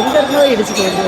எங்க இருந்தோ இடிச்சுட்டு வந்து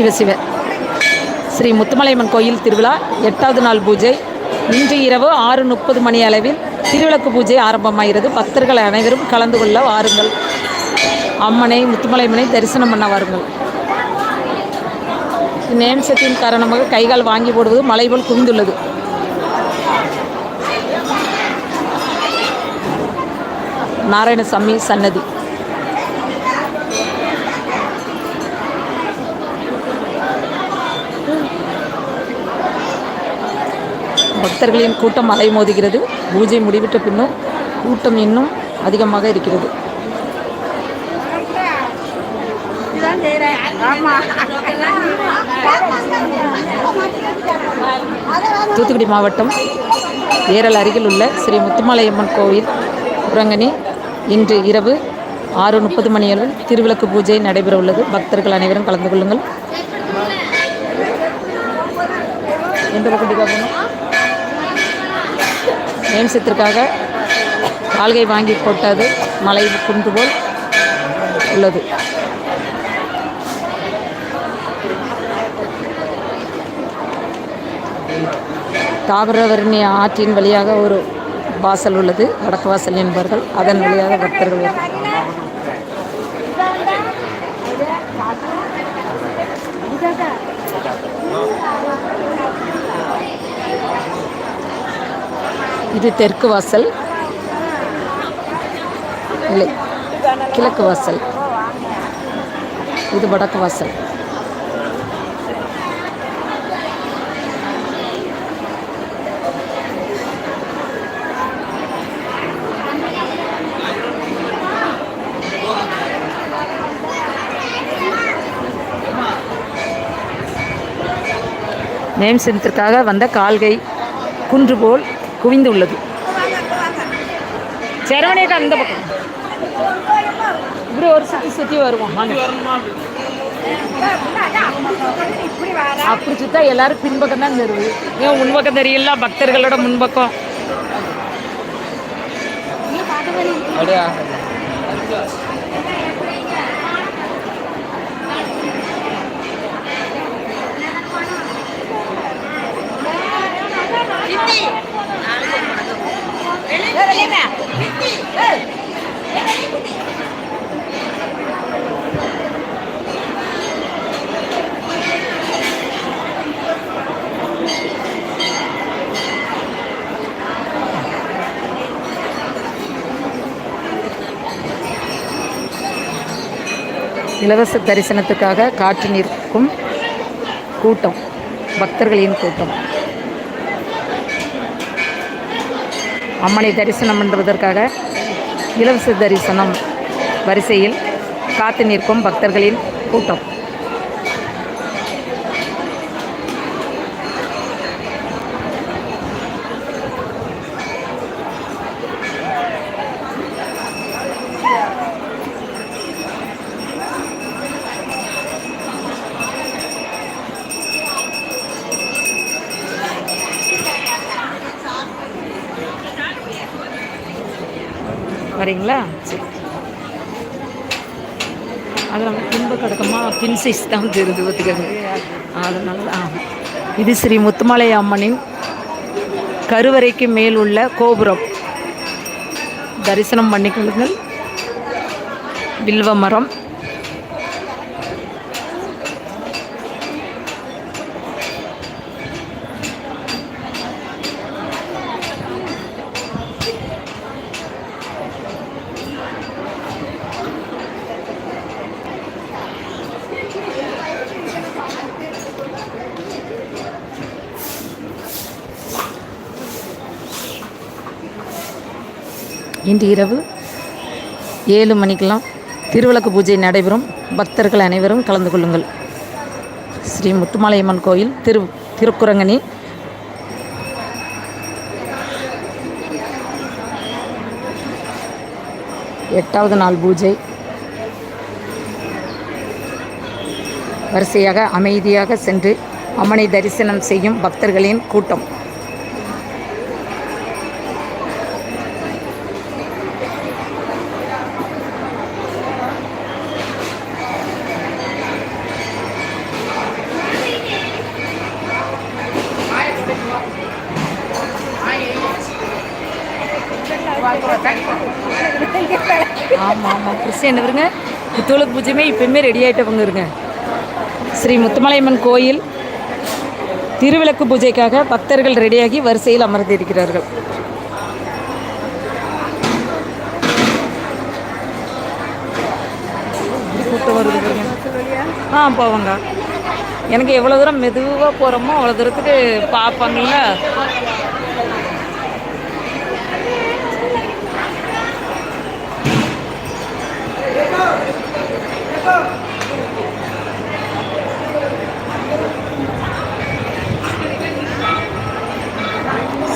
சிவசிவ ஸ்ரீ முத்துமலையம்மன் கோயில் திருவிழா எட்டாவது நாள் பூஜை. இன்று இரவு ஆறு முப்பது மணி அளவில் திருவிளக்கு பூஜை ஆரம்பமாகிறது. பக்தர்கள் அனைவரும் கலந்து கொள்ள வாருங்கள். அம்மனை முத்துமலையம்மனை தரிசனம் பண்ண வாருங்கள். நேம்சத்தின் காரணமாக கைகால் வாங்கி போடுவது மலை போல் குவிந்துள்ளது. நாராயணசாமி சன்னதி. பக்தர்களின் கூட்டம் அலை மோதுகிறது பூஜை முடிவிட்ட பின்னும் கூட்டம் இன்னும் அதிகமாக இருக்கிறது. தூத்துக்குடி மாவட்டம் ஏரல் அருகில் உள்ள ஸ்ரீ முத்துமாலையம்மன் கோவில் குரங்கனி இன்று இரவு ஆறு முப்பது மணியளவில் திருவிளக்கு பூஜை நடைபெற உள்ளது. பக்தர்கள் அனைவரும் கலந்து கொள்ளுங்கள். எந்த பக்கம் போகணும் நேம்சத்திற்காக கால்கை வாங்கி போட்டது மலை குன்று போல் உள்ளது. தாமிரவர்ணி ஆற்றின் வழியாக ஒரு வாசல் உள்ளது. வடக்கு வாசல் என்பார்கள் அதன் வழியாக பக்தர்கள் வரும். இது தெற்கு வாசல். இல்லை கிழக்கு வாசல். இது வடக்கு வாசல். நேம் சின்னத்திற்காக வந்த கால்கை குன்று போல் குவிந்து உள்ளது அந்த பக்கம். இப்படி ஒரு சுற்றி சுற்றி வருவோம். வாங்க. அப்படி சுத்தா எல்லாரும் பின்பக்கம் தான் தெரியுது. ஏன் முன்பக்கம் தெரியல? பக்தர்களோட முன்பக்கம். அப்படியா? இலவச தரிசனத்துக்காக காற்று நிற்கும் கூட்டம் பக்தர்களின் கூட்டம். அம்மனை தரிசனம் பண்ணுவதற்காக இலவச தரிசனம் வரிசையில் காத்து நிற்கும் பக்தர்களின் கூட்டம் வரீங்களா சரி அது நம்ம பின்பு கிடக்கமாக பின்சைஸ் தான் தெரியுது பார்த்துக்கோங்க அதனால தான் இது ஸ்ரீ முத்துமலை அம்மனின் கருவறைக்கு மேல் உள்ள கோபுரம். தரிசனம் பண்ணிக்கொள்ளுங்கள். வில்வ மரம். இன்று இரவு ஏழு மணிக்கெல்லாம் திருவிளக்கு பூஜை நடைபெறும். பக்தர்கள் அனைவரும் கலந்து கொள்ளுங்கள். ஸ்ரீ முத்துமாலையம்மன் கோயில் திரு திருக்குரங்கனி எட்டாவது நாள் பூஜை. வரிசையாக அமைதியாக சென்று அம்மனை தரிசனம் செய்யும் பக்தர்களின் கூட்டம். ஆமாம் ஆமாம் கிறிஸ்டியன் இருங்க புத்தூளுக்கு பூஜையுமே இப்போயுமே ரெடி ஆகிட்டவங்க இருங்க. ஸ்ரீ முத்துமலையம்மன் கோயில் திருவிளக்கு பூஜைக்காக பக்தர்கள் ரெடியாகி வரிசையில் அமர்ந்திருக்கிறார்கள் கூட்டம் வருது ஆ போவாங்க. எனக்கு எவ்வளோ தூரம் மெதுவாக போகிறோமோ அவ்வளோ தூரத்துக்கு பார்ப்பாங்கல்ல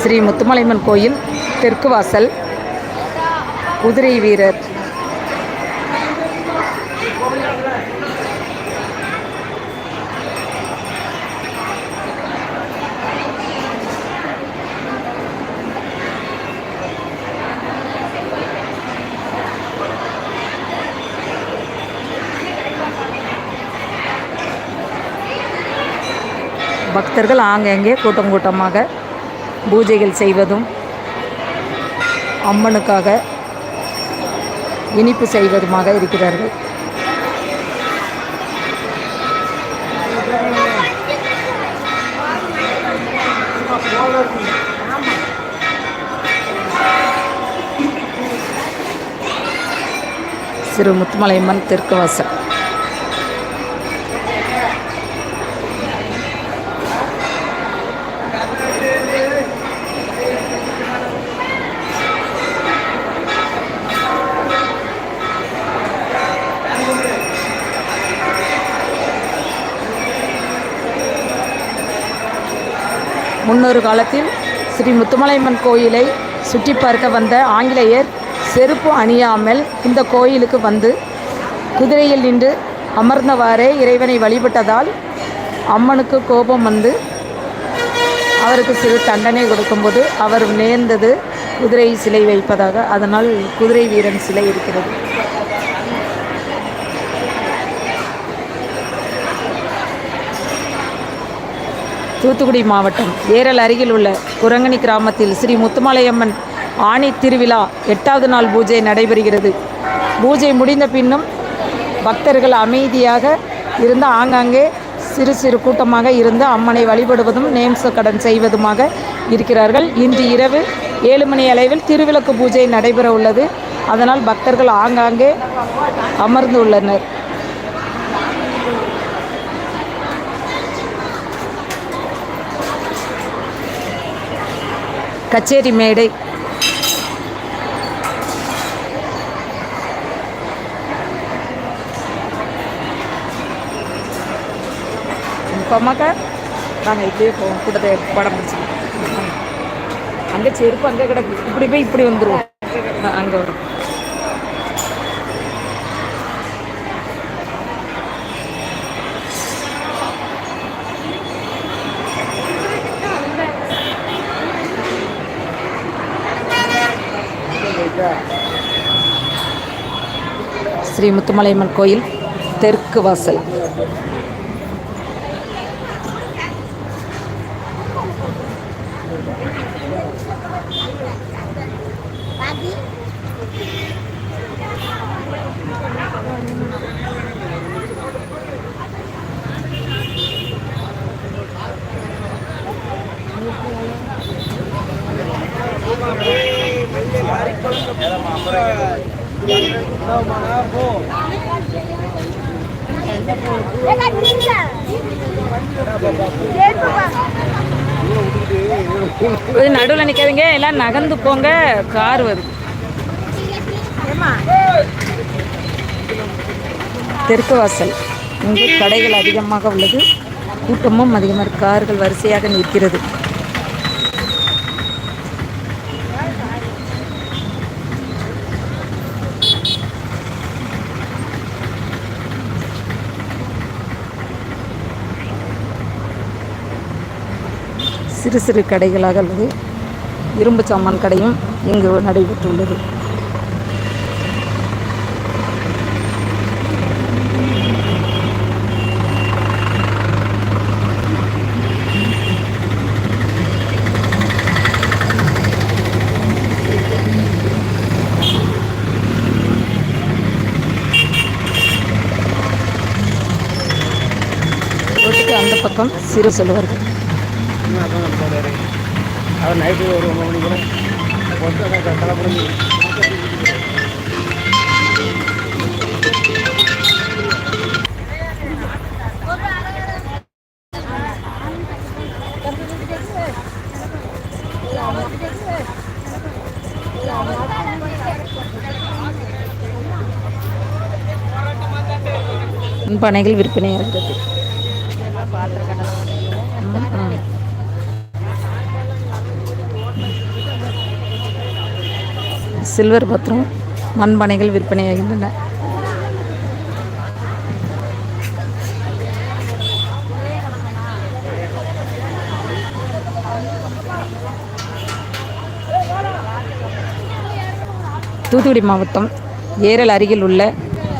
ஸ்ரீ முத்துமலையம்மன் கோயில் தெற்கு வாசல். குதிரை வீரர் பக்தர்கள் ஆங்கங்கே கூட்டம் கூட்டமாக பூஜைகள் செய்வதும் அம்மனுக்காக இனிப்பு செய்வதுமாக இருக்கிறார்கள். சிறு முத்துமலையம்மன் தெற்கு வாசல் முன்னொரு காலத்தில் ஸ்ரீ முத்துமலையம்மன் கோயிலை சுற்றி பார்க்க வந்த ஆங்கிலேயர் செருப்பு அணியாமல் இந்த கோயிலுக்கு வந்து குதிரையில் நின்று அமர்ந்தவாறே இறைவனை வழிபட்டதால் அம்மனுக்கு கோபம் வந்து அவருக்கு சிறு தண்டனை கொடுக்கும்போது அவர் நேர்ந்தது குதிரை சிலை வைப்பதாக. அதனால் குதிரை வீரன் சிலை இருக்கிறது. தூத்துக்குடி மாவட்டம் ஏரல் அருகில் உள்ள குரங்கணி கிராமத்தில் ஸ்ரீ முத்துமலையம்மன் ஆணி திருவிழா எட்டாவது நாள் பூஜை நடைபெறுகிறது. பூஜை முடிந்த பின்னும் பக்தர்கள் அமைதியாக இருந்து ஆங்காங்கே சிறு சிறு கூட்டமாக இருந்து அம்மனை வழிபடுவதும் நேம்ச கடன் செய்வதுமாக இருக்கிறார்கள். இன்று இரவு ஏழு மணி அளவில் திருவிளக்கு பூஜை நடைபெற உள்ளது அதனால் பக்தர்கள் ஆங்காங்கே அமர்ந்துள்ளனர் கச்சேரி மேடை. போமாக்கா நாங்கள் இப்படியே போவோம் கூட்டத்தை படம் பிடிச்சி அங்கே செருப்பு அங்கே கிடக்கு. இப்படி போய் இப்படி வந்துடுவோம் அங்கே வரும். ஸ்ரீ முத்துமலையம்மன் கோயில் தெற்கு வாசல். நடுவில் நிற்காதீங்க எல்லாம் நகர்ந்து போங்க. கார் வருது. தெற்கு வாசல். இங்கு கடைகள் அதிகமாக உள்ளது. கூட்டமும் அதிகமாக கார்கள் வரிசையாக நிற்கிறது. சிறு சிறு கடைகளாக உள்ளது இரும்பு சாமான் கடையும் இங்கு நடைபெற்றுள்ளது. அந்த பக்கம் சிறு செல்வர்கள் அவர் நைட்டு ஒரு ஒன்பது மணிக்கு கூட தலைப்படி மண்பானைகள் விற்பனையாகிறது சில்வர் பத்திரம் மண்பானைகள் விற்பனையாகின்றன. தூத்துக்குடி மாவட்டம் ஏரல் அருகில் உள்ள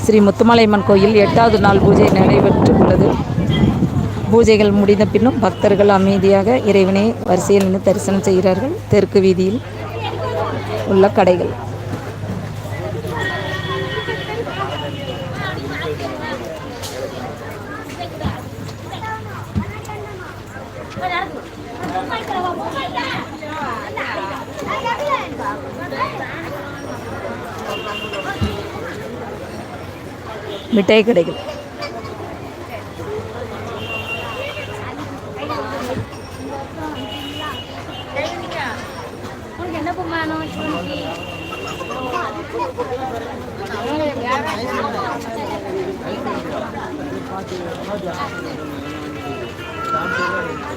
ஸ்ரீ முத்துமலையம்மன் கோயில் எட்டாவது நாள் பூஜை நடைபெற்று உள்ளது பூஜைகள் முடிந்த பின்னும் பக்தர்கள் அமைதியாக இறைவனை வரிசையில் நின்று தரிசனம் செய்கிறார்கள். தெற்கு வீதியில் உள்ள கடைகள். மிட்டாய் கடைகள். உனக்கு என்ன பொம்மானோ சுருக்கி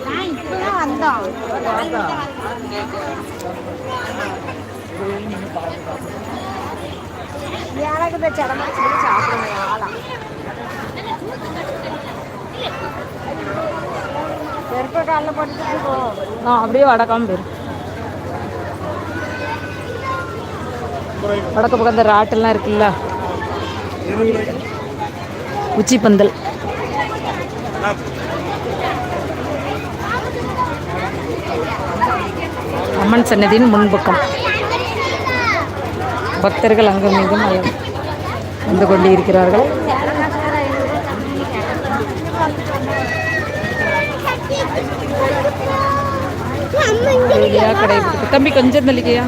நான் இப்பதான் வந்தோம் எனக்கு இந்த சிரமம் சொல்லி சாப்பிடுங்க ஆளா செருப்பை காலில் போட்டுட்டு போ ஆ அப்படியே வடக்காம போயிரு வடக்கு பக்கம் இந்த ராட்டெல்லாம் இருக்குல்ல? உச்சி பந்தல். அம்மன் சன்னதியின் முன்பக்கம். பக்தர்கள் அங்கும் இங்கும் வந்து கொண்டு இருக்கிறார்கள் வெளியா கடை இருக்கு. தம்பி கொஞ்சம் தள்ளிக்கையா?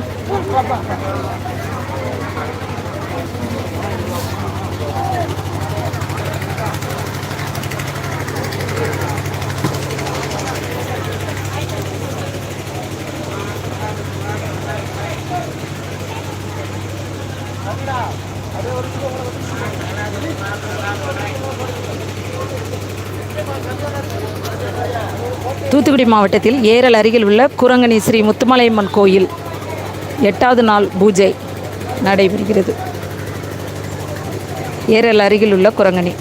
தூத்துக்குடி மாவட்டத்தில் ஏரல் அருகில் உள்ள குரங்கணி ஸ்ரீ முத்துமலையம்மன் கோயில் எட்டாவது நாள் பூஜை நடைபெறுகிறது. ஏரல் அருகில் உள்ள குரங்கணி.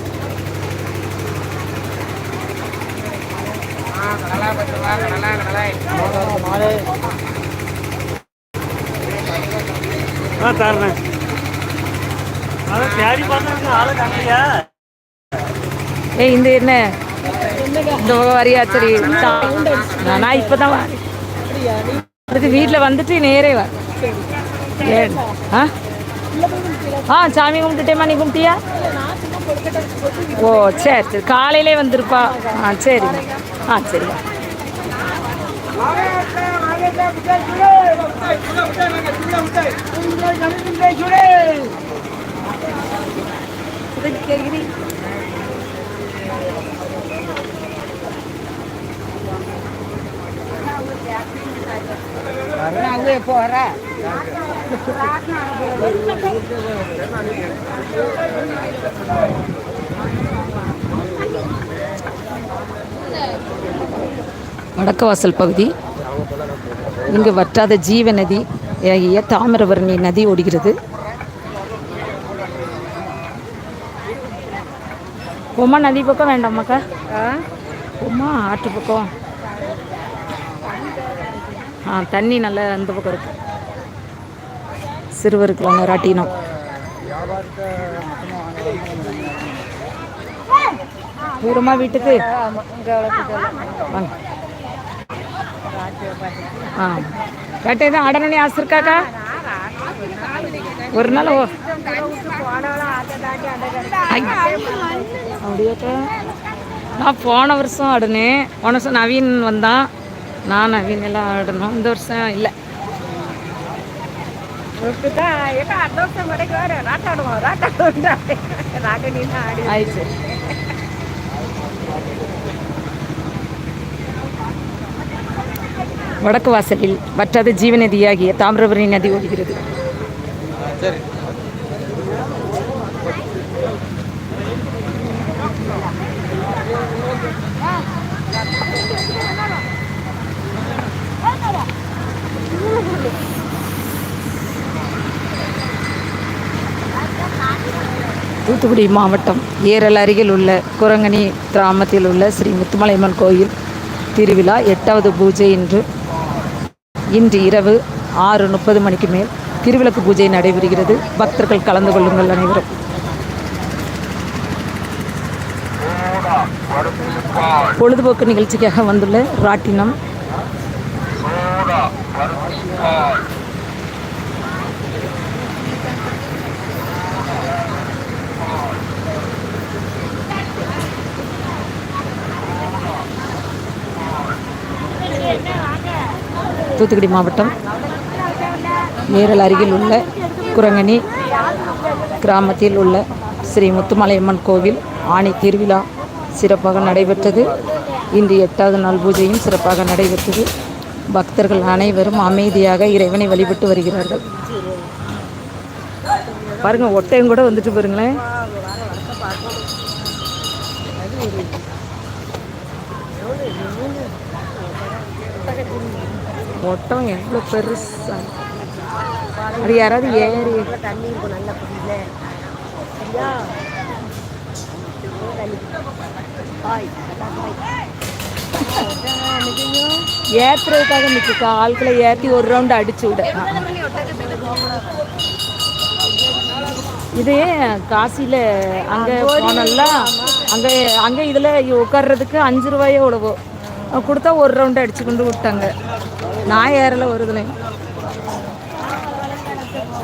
ஆ தரேன் ஏய் இந்த என்ன? இந்த வரியா? சரி நான் இப்போ தான் அடுத்து வீட்டில் வந்துட்டு நேரே வா. ஆ? ஆ சாமி கும்பிட்டுட்டேம்மா நீ கும்பிட்டியா? ஓ சரி சரி காலையிலே வந்திருப்பா. ஆ சரி. ஆ சரி. போற வடக்கு வாசல் பகுதி. இங்கு வற்றாத ஜீவ நதி ஆகிய தாமிரபரணி நதி ஓடுகிறது. உமா நதி பக்கம் வேண்டாமாக்கா உமா ஆற்று பக்கம். ஆ தண்ணி நல்லா அந்த பக்கம் இருக்கு. சிறுவருக்குலாம் ராட்டினம் தூரமா வீட்டுக்கு? வாங்க. ஆ. கட்டை தான் ஆடணும்னு ஆசை இருக்காக்கா ஒரு நாள். அப்படியாக்கா? நான் போன வருஷம் ஆடினேன் போன வருஷம் நவீன் வந்தான் நான் நவீன் எல்லாம் ஆடணும். இந்த வருஷம் இல்லை. ஆயிடுச்சு வடக்கு வாசலில் வற்றாத ஜீவநதியாகிய தாமிரபரணி நதி ஓடுகிறது. தூத்துக்குடி மாவட்டம் ஏரல் அருகில் உள்ள குரங்கணி கிராமத்தில் உள்ள ஸ்ரீ முத்துமலையம்மன் கோயில் திருவிழா எட்டாவது பூஜை இன்று. இன்று இரவு ஆறு முப்பது மணிக்கு மேல். திருவிளக்கு பூஜை நடைபெறுகிறது. பக்தர்கள் கலந்து கொள்ளுங்கள் அனைவரும். பொழுதுபோக்கு நிகழ்ச்சிக்காக வந்துள்ள ராட்டினம். தூத்துக்குடி மாவட்டம் நேரல் அருகில் உள்ள குரங்கணி கிராமத்தில் உள்ள ஸ்ரீ முத்துமலையம்மன் கோவில் ஆணி திருவிழா சிறப்பாக நடைபெற்றது. இன்று எட்டாவது நாள் பூஜையும் சிறப்பாக நடைபெற்றது. பக்தர்கள் அனைவரும் அமைதியாக இறைவனை வழிபட்டு வருகிறார்கள். பாருங்க ஒட்டையும் கூட வந்துட்டு பாருங்களேன். ஒட்டம் எவ்வளோ பெருசாக அது யாராவது ஏறி தண்ணி இருக்கும் நல்ல குடியில. சரியா? ஏத்துறதுக்காக நிற்குக்கா ஆட்களை ஏற்றி ஒரு ரவுண்டு அடிச்சு விட. இது காசியில் அங்கே போனோம்ல அங்கே அங்கே இதில் உட்கார்றதுக்கு அஞ்சு ரூபாயோ உழவோ கொடுத்தா ஒரு ரவுண்டு அடிச்சு கொண்டு விட்டாங்க. நான் ஏறல வருதுல எங்க கேளுப்பா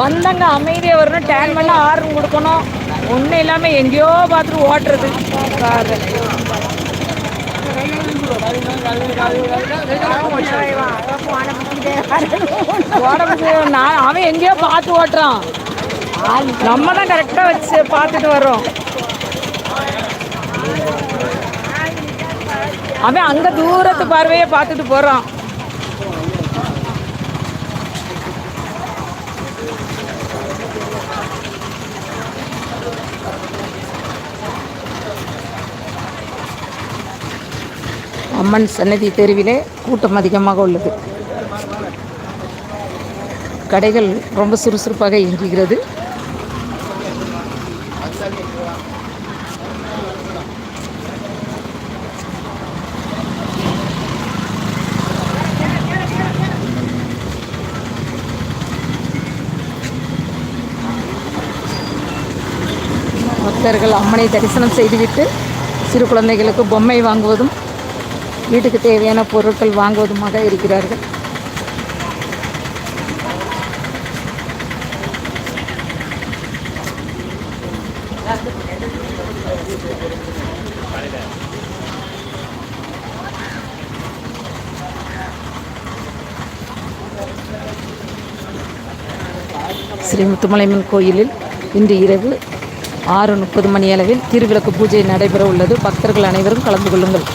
வந்தாங்க அமைதியாக வரணும். டேன் பண்ண ஆர்டர் கொடுக்கணும். ஒன்றும் இல்லாமல் எங்கேயோ பார்த்துட்டு ஓட்டுறது. காரு நான் அவன் எங்கேயோ பார்த்து ஓட்டுறான். நம்ம தான் கரெக்டாக வச்சு பார்த்துட்டு வர்றோம். அவன் அங்கே தூரத்து பார்வையை பார்த்துட்டு போகிறான் அம்மன் சன்னதி தெருவிலே கூட்டம் அதிகமாக உள்ளது. கடைகள் ரொம்ப சுறுசுறுப்பாக இயங்குகிறது. பக்தர்கள் அம்மனை தரிசனம் செய்துவிட்டு சிறு குழந்தைகளுக்கு பொம்மை வாங்குவதும் வீட்டுக்கு தேவையான பொருட்கள் வாங்குவதுமாக இருக்கிறார்கள். ஸ்ரீ முத்துமலையம்மன் கோயிலில் இன்று இரவு ஆறு முப்பது மணி அளவில் திருவிளக்கு பூஜை நடைபெற உள்ளது பக்தர்கள் அனைவரும் கலந்து கொள்ளுங்கள்.